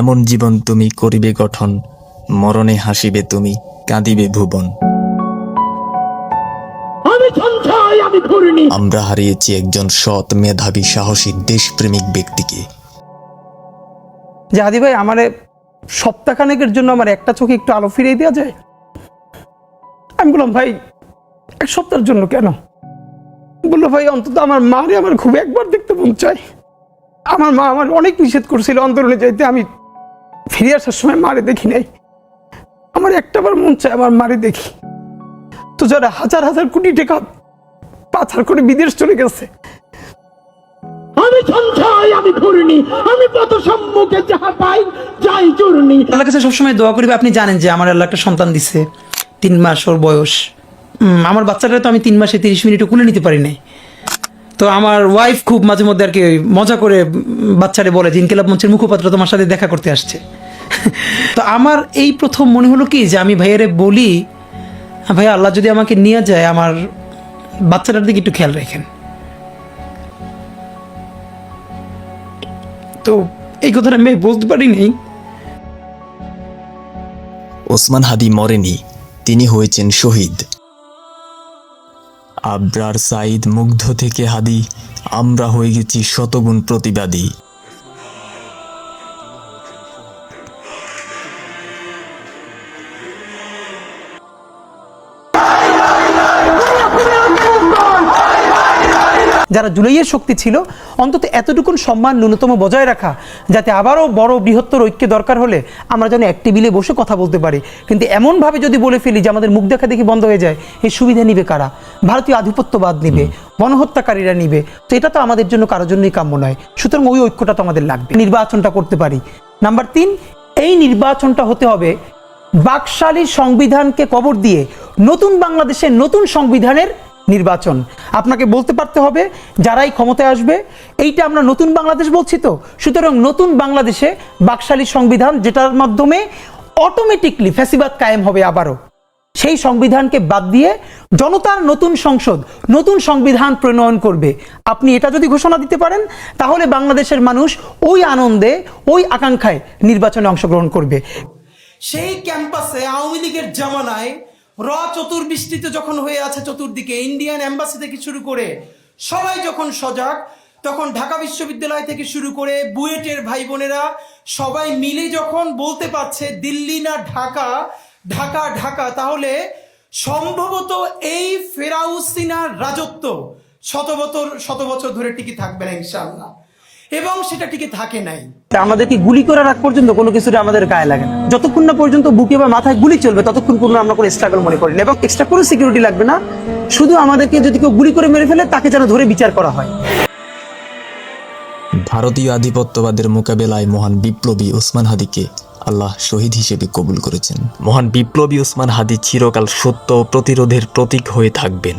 এমন জীবন তুমি করিবে গঠন মরণে হাসিবে তুমি কাঁদিবে ভুবন। আমরা হারিয়েছি একজন সৎ মেধাবী সাহসী দেশপ্রেমিক ব্যক্তিকে। যে হাদি ভাই আমারে সপ্তাহখানেকের জন্য আমার একটা চোখে একটু আলো ফিরিয়ে দেওয়া যায়? আমি বললাম ভাই এক সপ্তাহের জন্য কেন? বলল ভাই অন্তত আমার মারে আমার খুব একবার দেখতে মন চায়। আমার মা আমার অনেক নিষেধ করছিল অন্তরণে যাইতে আমি ফিরে আসার সময় মারে দেখি নাই। আমার একটাবার মন চায় আমার মারে দেখি। তো যারা হাজার হাজার কোটি টাকা পাচার করে বিদেশ চলে গেছে আমি সঞ্চয় আমি ঘূর্ণি আমি পথ সম্মুখে যাহা পাই যাই চূর্ণি। আল্লাহর কাছে সবসময় দোয়া করি আপনি জানেন যে আমার আল্লাহ একটা সন্তান দিছে তিন মাস ওর বয়স। উম, আমার বাচ্চাটা তো আমি তিন মাসে তিরিশ মিনিটও কুলে নিতে পারি নাই। তো আমার ওয়াইফ খুব মাঝে মধ্যে আর কি মজা করে বাচ্চারে বলে যে ইনকিলাব মঞ্চের মুখপাত্র তোমার সাথে দেখা করতে আসছে। তো আমার এই প্রথম মনে হলো কি যে আমি ভাইয়ারে বলি ভাই আল্লাহ যদি আমাকে নিয়ে যায়, আমার বাচ্চাটার দিকে একটু খেয়াল রাখেন। তো এই কথাটা আমি বলতে পারি ওসমান হাদি মরেনি, তিনি হয়েছেন শহীদ। আবরার সাইদ মুগ্ধ থেকে হাদি, আমরা হয়ে গেছি শতগুণ প্রতিবাদী। যারা জুলাইয়ের শক্তি ছিল অন্তত এতটুকুন সম্মান ন্যূনতম বজায় রাখা যাতে আবারও বড় বৃহত্তর ঐক্য দরকার হলে আমরা যেন এক টেবিলে বসে কথা বলতে পারি। কিন্তু এমনভাবে যদি বলে ফেলি যে আমাদের মুখ দেখা দেখি বন্ধ হয়ে যায় এই সুবিধা নিবে কারা? ভারতীয় আধিপত্যবাদ নিবে গণহত্যাকারীরা নিবে। তো এটা তো আমাদের জন্য কারোর জন্যই কাম্য নয়। সুতরাং ওই ঐক্যটা তো আমাদের লাগবে। নির্বাচনটা করতে পারি। নাম্বার তিন এই নির্বাচনটা হতে হবে বাকশালী সংবিধানকে কবর দিয়ে নতুন বাংলাদেশের নতুন সংবিধানের নির্বাচন। আপনাকে বলতে পারতে হবে যারাই ক্ষমতায় আসবে, এইটা আমরা নতুন বাংলাদেশ বলছি তো। সুতরাং নতুন বাংলাদেশে বাকশালী সংবিধান যেটার মাধ্যমে অটোমেটিকলি ফ্যাসিবাদ কায়েম হবে আবারও। সেই সংবিধানকে বাদ দিয়ে জনতার নতুন সংসদ, নতুন সংবিধান প্রণয়ন করবে। আপনি এটা যদি ঘোষণা দিতে পারেন, তাহলে বাংলাদেশের মানুষ ওই আনন্দে, ওই আকাঙ্ক্ষায় নির্বাচনে অংশগ্রহণ করবে। সেই ক্যাম্পাসে আওয়ামী লীগের জামানায় র চতুর্বৃষ্টিতে যখন হয়ে আছে চতুর্দিকে ইন্ডিয়ান এম্বাসি থেকে শুরু করে সবাই যখন সজাগ, তখন ঢাকা বিশ্ববিদ্যালয় থেকে শুরু করে বুয়েটের ভাই বোনেরা সবাই মিলে যখন বলতে পারছে দিল্লি না ঢাকা ঢাকা ঢাকা, তাহলে সম্ভবত এই ফেরাউসিনার রাজত্ব শত বছর শত বছর ধরে টিকে থাকবে না ইনশাআল্লাহ। এবং সেটা টিকে থাকে নাই। আমাদেরকে গুলি করার আগ পর্যন্ত কোনো কিছুটা আমাদের গায়ে লাগে না। যতক্ষণ না পর্যন্ত বুকে বা মাথায় গুলি চলবে ততক্ষণ পর্যন্ত আমরা কোনো স্ট্রাগল মনে করি না এবং এক্সট্রা কোনো সিকিউরিটি লাগবে না। শুধু আমাদেরকে যদি কেউ গুলি করে মেরে ফেলে তাকে যেন ধরে বিচার করা হয়। ভারতীয় আধিপত্যবাদের মোকাবেলায় মহান বিপ্লবী ওসমান হাদিকে আল্লাহ শহীদ হিসেবে কবুল করেছেন। মহান বিপ্লবী ওসমান হাদি চিরকাল সত্য প্রতিরোধের প্রতীক হয়ে থাকবেন।